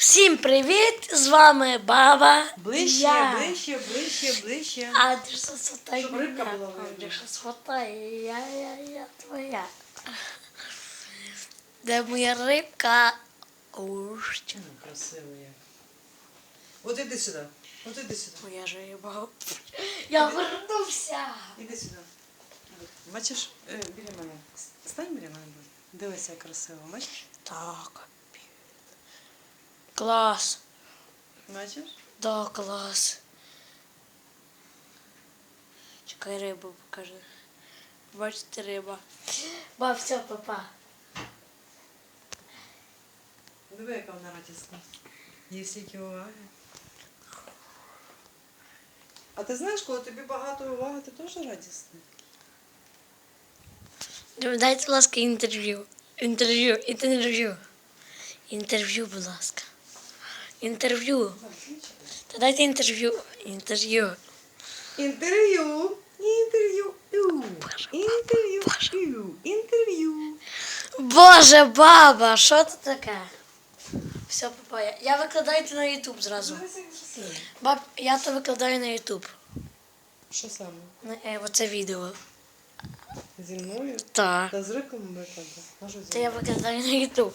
Всім привіт! З вами баба. Ближче, я. ближче, ближче, ближче. А ти що сфотай Щоб рибка була що сфотай? Я, я, я твоя. Де моя рибка? Уж, Ну, красиво як. От іди сюди. От іди сюди. моя риба. Я вернувся. Іди сюди. Бачиш, е, біля мене. Стань біля мене. Дивися, як красиво. Бачиш? Так. Клас. Бачиш? Да, клас. Чекай рибу покажи. Бачите риба. Ба, все, папа. Диви, яка вона радісна. Є стільки уваги. А ти знаєш, коли тобі багато уваги, ти теж радісний. Дайте, будь ласка, інтерв'ю. Інтерв'ю, інтерв'ю. Інтерв'ю, будь ласка. Інтерв'ю. Та дайте інтерв'ю. Інтерв'ю. Інтерв'ю. Інтерв'ю. Інтерв'ю. Інтерв'ю. Боже, баба, що це таке? Все, папа, я, я викладаю це на Ютуб зразу. Баб, я то викладаю на Ютуб. Що саме? На, е, оце відео. Зі мною? Так. Та з риком викладу. А що зі Це я викладаю на Ютуб.